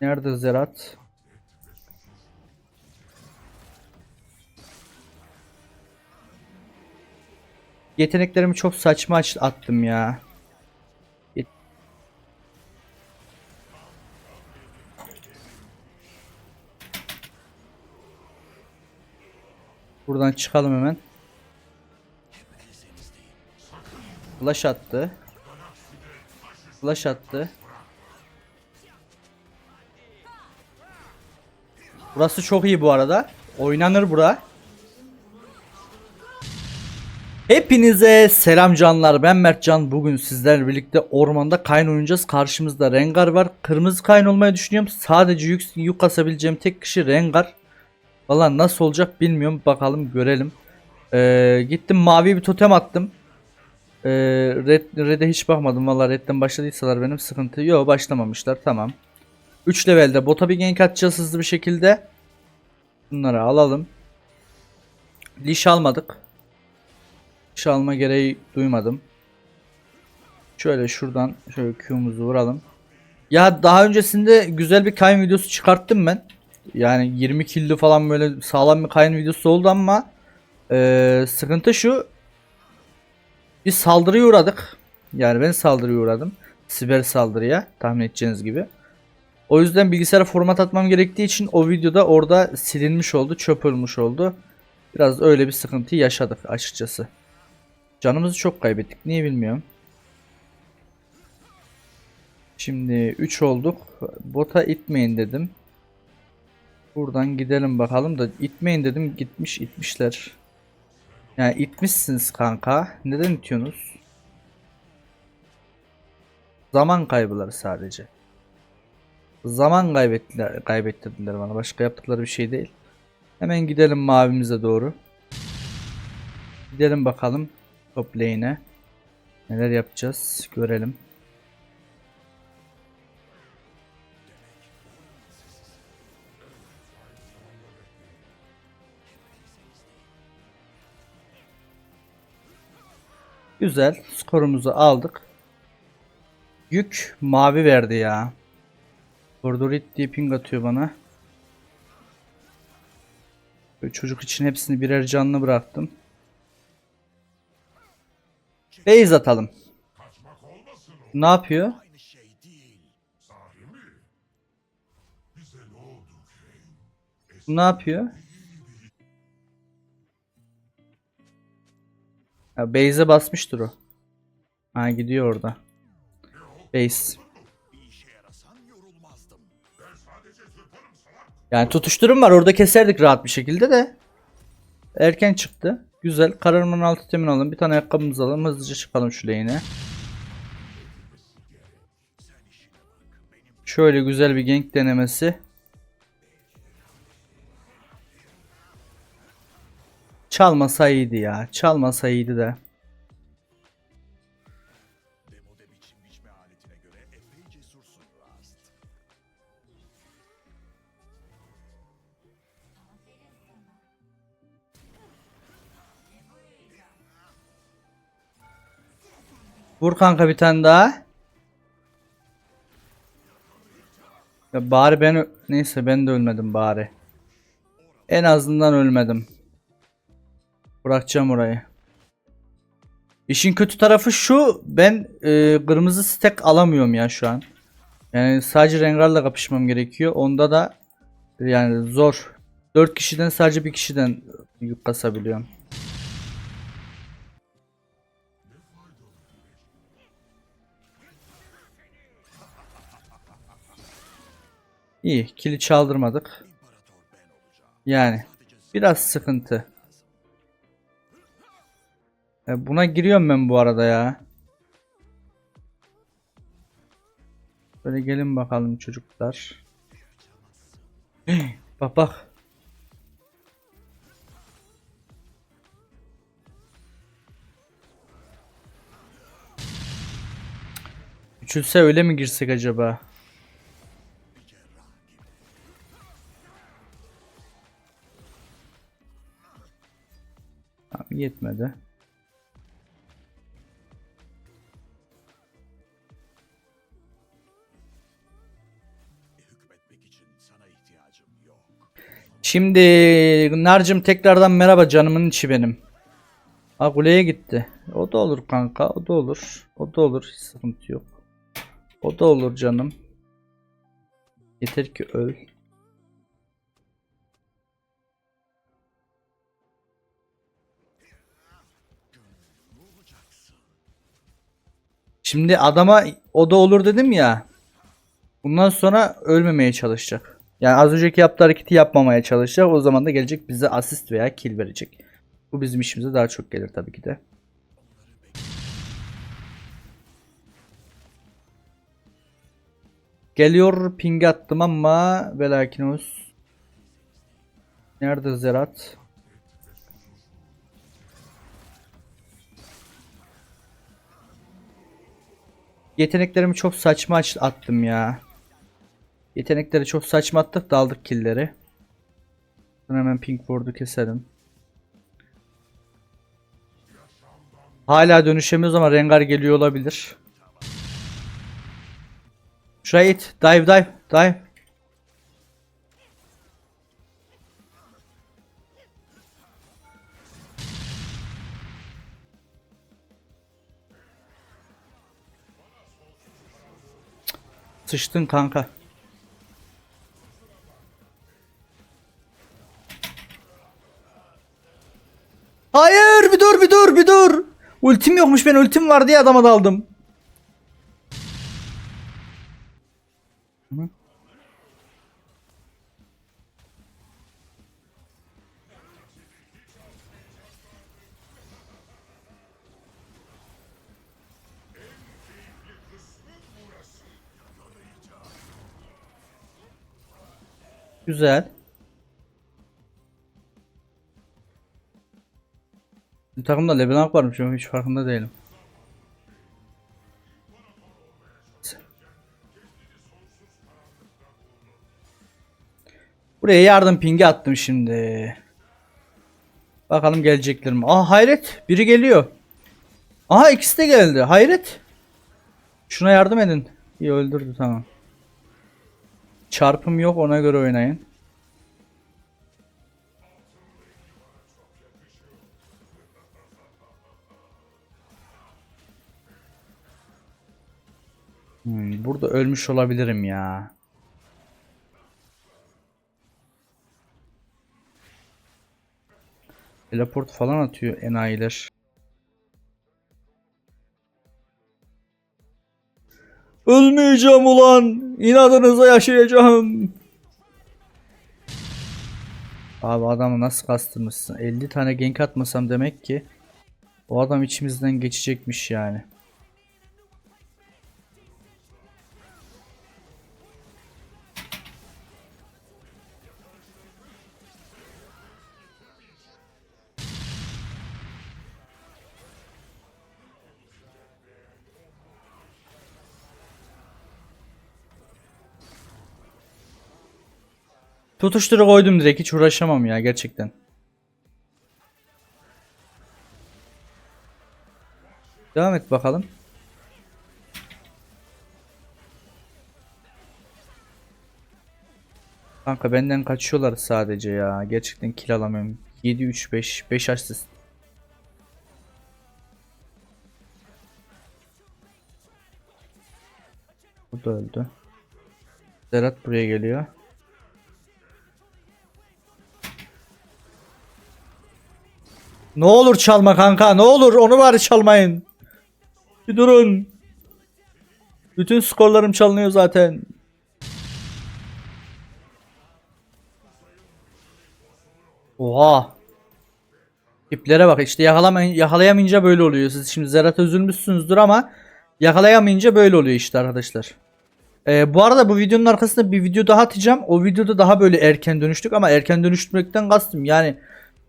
Nerede Zerat? Yeteneklerimi çok saçma aç- attım ya. Buradan çıkalım hemen. Flash attı. Flash attı. Burası çok iyi bu arada. Oynanır bura. Hepinize selam canlar. Ben Mertcan. Bugün sizlerle birlikte ormanda kayn oynayacağız. Karşımızda Rengar var. Kırmızı kayn olmayı düşünüyorum. Sadece yük, yük kasabileceğim tek kişi Rengar. Valla nasıl olacak bilmiyorum. Bakalım görelim. Ee, gittim mavi bir totem attım. Ee, red, hiç bakmadım. Valla red'den başladıysalar benim sıkıntı. Yok başlamamışlar. Tamam. 3 levelde bota bir gank atacağız hızlı bir şekilde. Bunları alalım. Liş almadık. Liş alma gereği duymadım. Şöyle şuradan şöyle Q'muzu vuralım. Ya daha öncesinde güzel bir kayn videosu çıkarttım ben. Yani 20 killi falan böyle sağlam bir kayn videosu oldu ama eee, sıkıntı şu. Bir saldırıya uğradık. Yani ben saldırıya uğradım. Siber saldırıya tahmin edeceğiniz gibi. O yüzden bilgisayara format atmam gerektiği için o videoda orada silinmiş oldu, çöp olmuş oldu. Biraz öyle bir sıkıntı yaşadık açıkçası. Canımızı çok kaybettik. Niye bilmiyorum. Şimdi 3 olduk. Bota itmeyin dedim. Buradan gidelim bakalım da itmeyin dedim. Gitmiş itmişler. Yani itmişsiniz kanka. Neden itiyorsunuz? Zaman kaybıları sadece. Zaman kaybettiler, kaybettirdiler bana. Başka yaptıkları bir şey değil. Hemen gidelim mavimize doğru. Gidelim bakalım top lane'e. Neler yapacağız görelim. Güzel. Skorumuzu aldık. Yük mavi verdi ya. Bordorit diye ping atıyor bana. Böyle çocuk için hepsini birer canlı bıraktım. Base atalım. Ne yapıyor? Ne yapıyor? Ya base'e basmıştır o. Ha gidiyor orada. Base. Yani tutuşturum var orada keserdik rahat bir şekilde de. Erken çıktı. Güzel. Kararmanın altı temin alalım. Bir tane ayakkabımızı alalım. Hızlıca çıkalım şu lane'e. Şöyle güzel bir gank denemesi. Çalmasa iyiydi ya. Çalmasa iyiydi de. Vur kanka bir tane daha. Ya bari ben neyse ben de ölmedim bari. En azından ölmedim. Bırakacağım orayı. İşin kötü tarafı şu ben e, kırmızı stack alamıyorum ya şu an. Yani sadece Rengar'la kapışmam gerekiyor. Onda da yani zor. 4 kişiden sadece bir kişiden yük kasabiliyorum. İyi, kili çaldırmadık. Yani biraz sıkıntı. E, buna giriyorum ben bu arada ya. Böyle gelin bakalım çocuklar. bak bak. Küçülse öyle mi girsek acaba? yetmedi. Şimdi Narcım tekrardan merhaba canımın içi benim. Ha kuleye gitti. O da olur kanka o da olur. O da olur hiç sıkıntı yok. O da olur canım. Yeter ki öl. Şimdi adama o da olur dedim ya. Bundan sonra ölmemeye çalışacak. Yani az önceki yaptığı hareketi yapmamaya çalışacak. O zaman da gelecek bize asist veya kill verecek. Bu bizim işimize daha çok gelir tabii ki de. Geliyor ping attım ama velakinus. Nerede Zerat? Yeteneklerimi çok saçma aç- attım ya. Yetenekleri çok saçma attık da aldık killleri. Hemen pink ward'u keselim. Hala dönüşemiyoruz ama Rengar geliyor olabilir. Şuraya it. Dive dive dive. Sıçtın kanka. Hayır bir dur bir dur bir dur. Ultim yokmuş ben ultim var diye adama daldım. Güzel. Bir takımda LeBlanc varmış ama hiç farkında değilim. Buraya yardım pingi attım şimdi. Bakalım gelecekler mi? Aa hayret biri geliyor. Aha ikisi de geldi. Hayret. Şuna yardım edin. İyi öldürdü tamam. Çarpım yok ona göre oynayın. Hmm, burada ölmüş olabilirim ya. Teleport falan atıyor enayiler. Ölmeyeceğim ulan. İnadınıza yaşayacağım. Abi adamı nasıl kastırmışsın? 50 tane gank atmasam demek ki o adam içimizden geçecekmiş yani. Tutuşturu koydum direkt hiç uğraşamam ya gerçekten. Devam et bakalım. Kanka benden kaçıyorlar sadece ya. Gerçekten kill alamıyorum. 7 3 5 5 asist. Bu da öldü. Zerat buraya geliyor. Ne olur çalma kanka ne olur onu bari çalmayın. Bir durun. Bütün skorlarım çalınıyor zaten. Oha. Tiplere bak işte yakalamayın, yakalayamayınca böyle oluyor. Siz şimdi Zerat üzülmüşsünüzdür ama yakalayamayınca böyle oluyor işte arkadaşlar. Ee, bu arada bu videonun arkasında bir video daha atacağım. O videoda daha böyle erken dönüştük ama erken dönüştürmekten kastım. Yani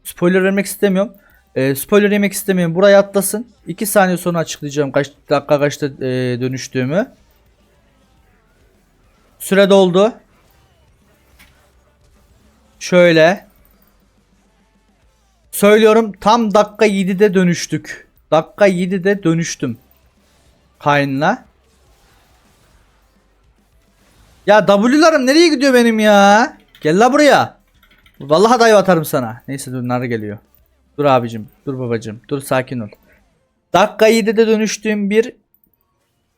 spoiler vermek istemiyorum. Ee, spoiler yemek istemiyorum. Buraya atlasın. 2 saniye sonra açıklayacağım kaç dakika kaçta e, dönüştüğümü. Süre doldu. Şöyle. Söylüyorum tam dakika 7'de dönüştük. Dakika 7'de dönüştüm. Kaynla. Ya W'larım nereye gidiyor benim ya? Gel la buraya. Vallahi dive atarım sana. Neyse dur nar geliyor. Dur abicim. Dur babacım. Dur sakin ol. Dakika 7'de dönüştüğüm bir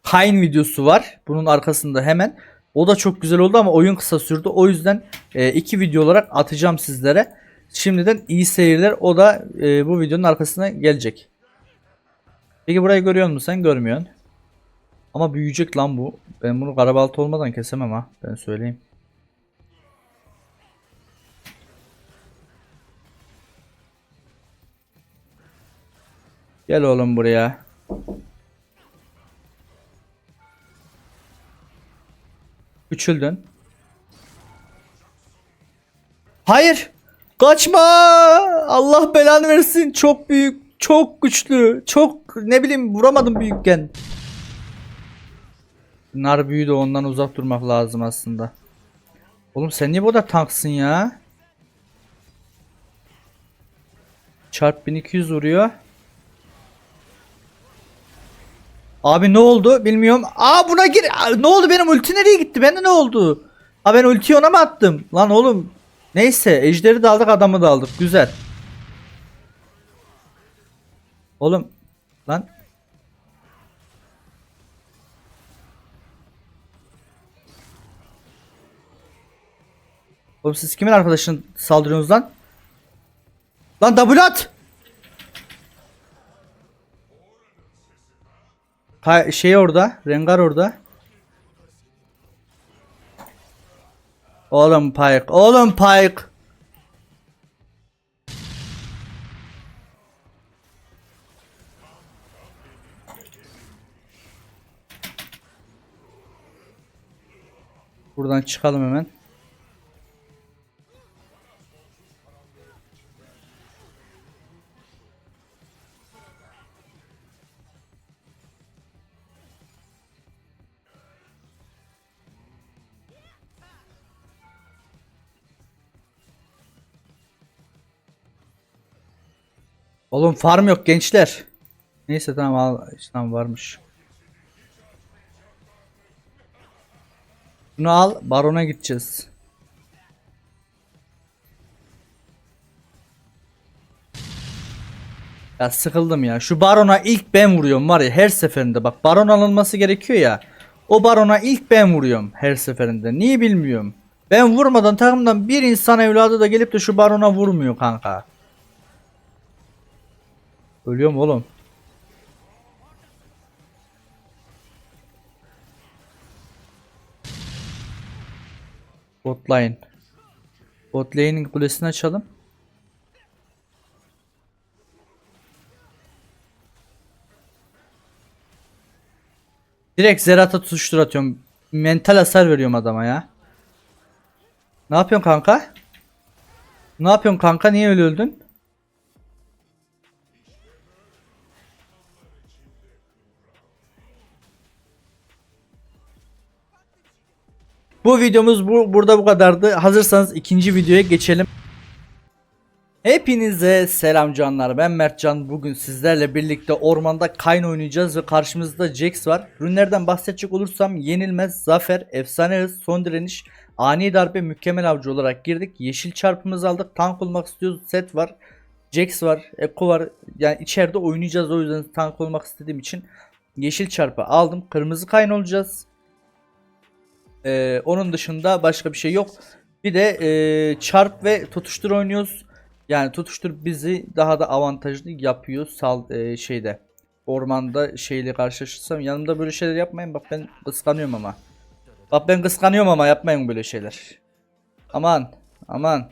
Kayn videosu var. Bunun arkasında hemen. O da çok güzel oldu ama oyun kısa sürdü. O yüzden e, iki video olarak atacağım sizlere. Şimdiden iyi seyirler. O da e, bu videonun arkasına gelecek. Peki burayı görüyor musun sen? Görmüyorsun. Ama büyüyecek lan bu. Ben bunu karabaltı olmadan kesemem ha. Ben söyleyeyim. Gel oğlum buraya. Küçüldün. Hayır. Kaçma. Allah belanı versin. Çok büyük. Çok güçlü. Çok ne bileyim vuramadım büyükken. Nar büyüdü ondan uzak durmak lazım aslında. Oğlum sen niye bu kadar tanksın ya? Çarp 1200 vuruyor. Abi ne oldu bilmiyorum. Aa buna gir. Aa, Ne oldu benim ulti nereye gitti? Bende ne oldu? Ha ben ultiyi ona mı attım? Lan oğlum. Neyse ejderi de aldık adamı da aldık. Güzel. Oğlum. Lan. Oğlum siz kimin arkadaşın saldırıyorsunuz lan? Lan double at! Ha, şey orada. Rengar orada. Oğlum Pike. Oğlum Pike. Buradan çıkalım hemen. Oğlum farm yok gençler. Neyse tamam al. Tamam varmış. Bunu al. Barona gideceğiz. Ya sıkıldım ya. Şu barona ilk ben vuruyorum var ya her seferinde. Bak baron alınması gerekiyor ya. O barona ilk ben vuruyorum her seferinde. Niye bilmiyorum. Ben vurmadan takımdan bir insan evladı da gelip de şu barona vurmuyor kanka. Ölüyorum oğlum. Botline. Botlane'in kulesini açalım. Direkt Zerat'a tutuştur atıyorum. Mental hasar veriyorum adama ya. Ne yapıyorsun kanka? Ne yapıyorsun kanka? Niye öyle öldün? Bu videomuz bu burada bu kadardı. Hazırsanız ikinci videoya geçelim. Hepinize selam canlar. Ben Mertcan. Bugün sizlerle birlikte ormanda Kayn oynayacağız ve karşımızda Jax var. Ürünlerden bahsedecek olursam yenilmez, zafer, efsane hız, son direniş, ani darbe, mükemmel avcı olarak girdik. Yeşil çarpımızı aldık. Tank olmak istiyoruz. Set var. Jax var, Echo var. Yani içeride oynayacağız o yüzden tank olmak istediğim için yeşil çarpı aldım. Kırmızı Kayn olacağız. Ee, onun dışında başka bir şey yok. Bir de e, çarp ve tutuştur oynuyoruz. Yani tutuştur bizi daha da avantajlı yapıyor sal e, şeyde. Ormanda şeyle karşılaşırsam yanımda böyle şeyler yapmayın. Bak ben kıskanıyorum ama. Bak ben kıskanıyorum ama yapmayın böyle şeyler. Aman aman.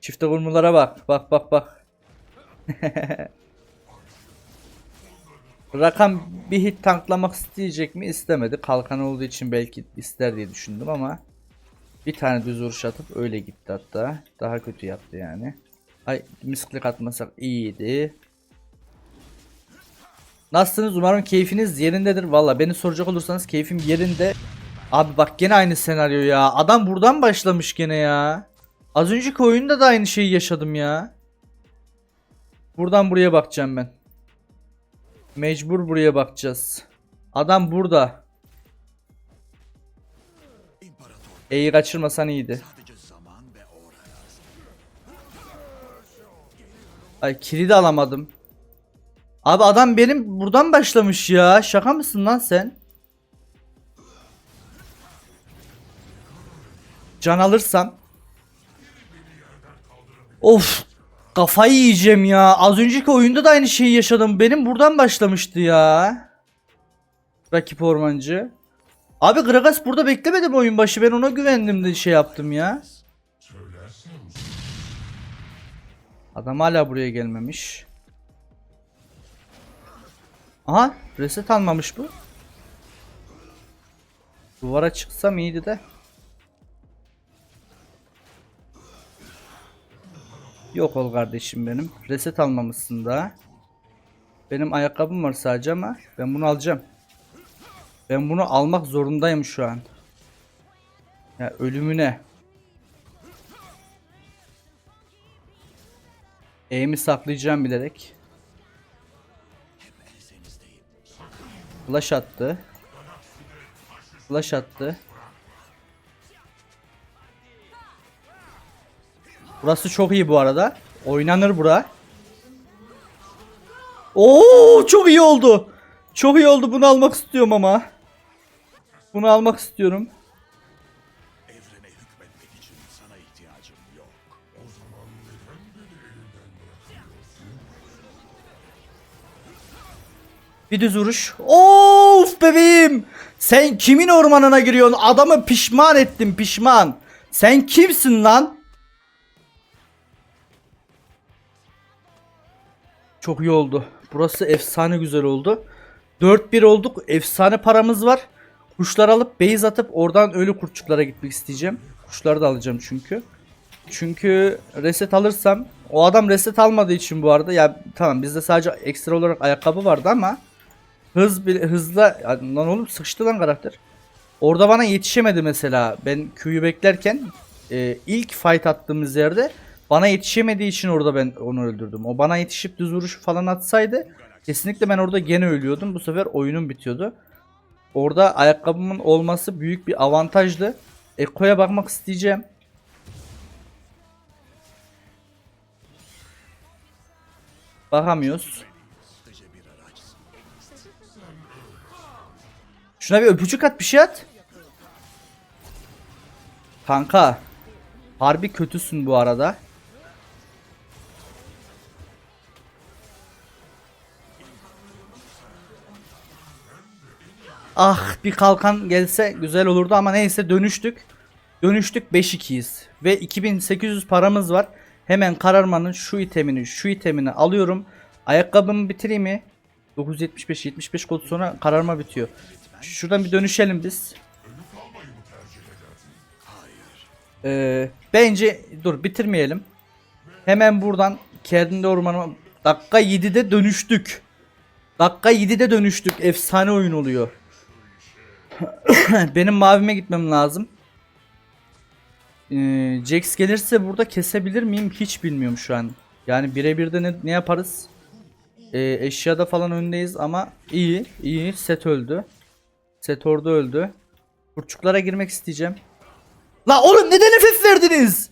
Çifte vurmalara bak. Bak bak bak. Rakam bir hit tanklamak isteyecek mi? İstemedi. Kalkan olduğu için belki ister diye düşündüm ama bir tane düz vuruş atıp öyle gitti hatta. Daha kötü yaptı yani. Ay misklik atmasak iyiydi. Nasılsınız? Umarım keyfiniz yerindedir. Valla beni soracak olursanız keyfim yerinde. Abi bak gene aynı senaryo ya. Adam buradan başlamış gene ya. Az önceki oyunda da aynı şeyi yaşadım ya. Buradan buraya bakacağım ben. Mecbur buraya bakacağız. Adam burada. Eğir açırmasan iyiydi. Ay kilidi alamadım. Abi adam benim buradan başlamış ya. Şaka mısın lan sen? Can alırsam. Of Kafayı yiyeceğim ya. Az önceki oyunda da aynı şeyi yaşadım. Benim buradan başlamıştı ya. Rakip ormancı. Abi Gragas burada beklemedim oyun başı. Ben ona güvendim de şey yaptım ya. Adam hala buraya gelmemiş. Aha reset almamış bu. Duvara çıksam iyiydi de. Yok ol kardeşim benim. Reset almamışsın daha. Benim ayakkabım var sadece ama ben bunu alacağım. Ben bunu almak zorundayım şu an. Ya ölümüne. Eğimi saklayacağım bilerek. Flash attı. Flash attı. Burası çok iyi bu arada. Oynanır bura. Oo çok iyi oldu. Çok iyi oldu. Bunu almak istiyorum ama. Bunu almak istiyorum. Bir düz vuruş. Of bebeğim. Sen kimin ormanına giriyorsun? Adamı pişman ettin pişman. Sen kimsin lan? Çok iyi oldu. Burası efsane güzel oldu. 4-1 olduk. Efsane paramız var. Kuşlar alıp base atıp oradan ölü kurtçuklara gitmek isteyeceğim. Kuşları da alacağım çünkü. Çünkü reset alırsam o adam reset almadığı için bu arada ya tamam bizde sadece ekstra olarak ayakkabı vardı ama hız bile hızla lan oğlum sıkıştı lan karakter. Orada bana yetişemedi mesela. Ben Q'yu beklerken e, ilk fight attığımız yerde bana yetişemediği için orada ben onu öldürdüm. O bana yetişip düz vuruş falan atsaydı kesinlikle ben orada gene ölüyordum. Bu sefer oyunum bitiyordu. Orada ayakkabımın olması büyük bir avantajlı. Eko'ya bakmak isteyeceğim. Bakamıyoruz. Şuna bir öpücük at bir şey at. Kanka. Harbi kötüsün bu arada. Ah bir kalkan gelse güzel olurdu ama neyse dönüştük. Dönüştük 5-2'yiz. Ve 2800 paramız var. Hemen kararmanın şu itemini şu itemini alıyorum. Ayakkabımı bitireyim mi? 975 75 kod sonra kararma bitiyor. Şuradan bir dönüşelim biz. Ee, bence dur bitirmeyelim. Hemen buradan kendinde ormanıma dakika 7'de dönüştük. Dakika 7'de dönüştük. Efsane oyun oluyor. Benim mavime gitmem lazım. Ee, Jax gelirse burada kesebilir miyim hiç bilmiyorum şu an. Yani birebir de ne, ne yaparız? Ee, eşyada falan öndeyiz ama iyi iyi set öldü. Set orada öldü. Kurçuklara girmek isteyeceğim. La oğlum neden FF verdiniz?